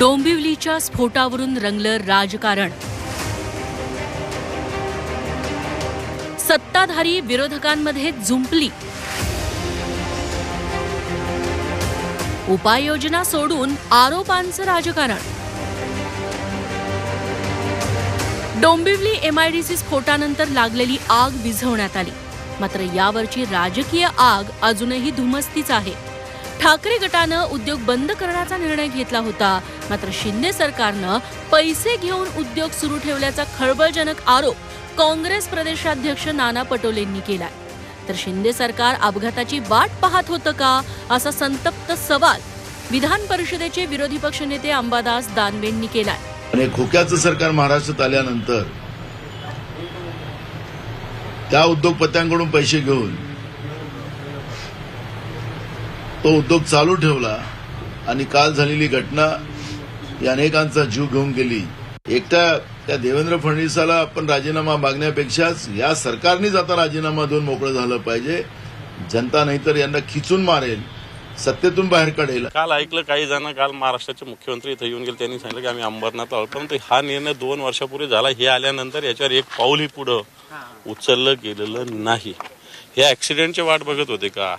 डोंबिवलीच्या स्फोटावरून रंगलं राजकारण. सत्ताधारी विरोधकांमध्ये जुंपली. उपाययोजना सोडून आरोपांचं राजकारण. डोंबिवली एमआयडीसी स्फोटानंतर लागलेली आग विझवण्यात आली. मात्र यावरची राजकीय आग अजूनही धुमस्तीच आहे. ठाकरे गटानं उद्योग बंद करण्याचा निर्णय घेतला होता. मात्र शिंदे सरकारनं पैसे घेऊन उद्योग सुरू ठेवल्याचा खळबळजनक आरोप काँग्रेस प्रदेशाध्यक्ष नाना पटोलेंनी केलाय. तर शिंदे सरकार अपघाताची वाट पाहत होतं का? असा संतप्त सवाल विधान परिषदेचे विरोधी पक्षनेते अंबादास दानवेंनी केलाय. आणि खोक्याचं सरकार महाराष्ट्रात आल्यानंतर त्या उद्योगपत्यांकडून पैसे घेऊन तो उद्योग चालू ठेवला आणि काल झालेली घटना या अनेकांचा जीव घेऊन गेली. एकट्या त्या देवेंद्र फडणवीसाला आपण राजीनामा मागण्यापेक्षाच या सरकारनेच आता राजीनामा देऊन मोकळं झालं पाहिजे. जनता नाहीतर यांना खिचून मारेल सत्तेतून बाहेर काढेल. काल ऐकलं काही जण काल महाराष्ट्राचे मुख्यमंत्री इथं येऊन गेले. त्यांनी सांगितलं की आम्ही अंबरनाथ आहोत. परंतु हा निर्णय दोन वर्षापूर्वी झाला. हे आल्यानंतर याच्यावर एक पाऊलही पुढं उचललं गेलेलं नाही. हे ऍक्सिडेंटची वाट बघत होते का?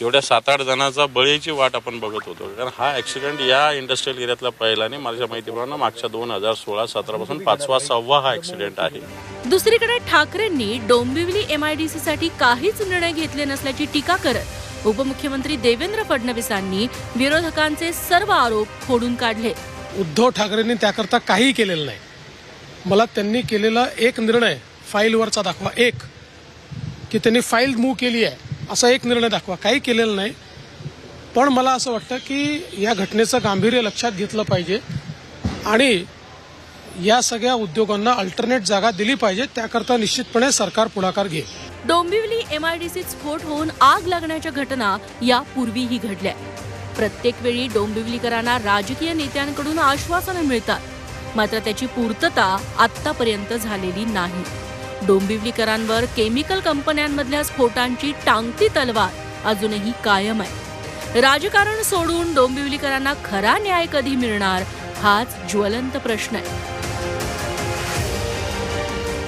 एवढ्या सात आठ जणांचा बळीची वाट आपण बघत होतो. कारण हा ऍक्सिडेंट या इंडस्ट्रियल एरियातला पहिला नाही माझ्या माहितीप्रमाणे मागच्या दोन हजार सोळा सतरा पासून पाचवा सहावा हा ऍक्सिडेंट आहे. दुसरीकडे ठाकरेंनी डोंबिवली एमआयडीसी साठी काहीच निर्णय घेतले नसल्याची टीका करत उपमुख्यमंत्री देवेंद्र फडणवीसांनी विरोधकांचे सर्व आरोप खोडून काढले. उद्धव ठाकरेंनी त्याकरता काहीही केलेलं नाही. मला त्यांनी केलेला एक निर्णय फाईलवरचा दाखवा. एक की त्यांनी फाईल मूव्ह केली आहे. असा एक निर्णय दाखवा. काही केलेलं नाही. पण मला असं वाटतं की या घटनेचं गांभीर्य लक्षात घेतलं पाहिजे आणि या सगळ्या उद्योगांना अल्टरनेट जागा दिली पाहिजे. त्याकरता निश्चितपणे सरकार पुढाकार घेईल. डोंबिवली एमआयडीसीत स्फोट होऊन आग लागण्याच्या घटना यापूर्वीही घडल्या. प्रत्येक वेळी डोंबिवलीकरांना राजकीय नेत्यांकडून आश्वासनं मिळतात. मात्र त्याची पूर्तता आतापर्यंत झालेली नाही. डोंबिवलीकरांवर केमिकल कंपन्यांमधल्या स्फोटांची टांगती तलवार अजूनही कायम आहे. राजकारण सोडून डोंबिवलीकरांना खरा न्याय कधी मिळणार हाच ज्वलंत प्रश्न आहे.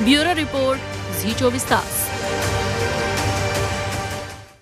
ब्युरो रिपोर्ट झी चोवीस तास.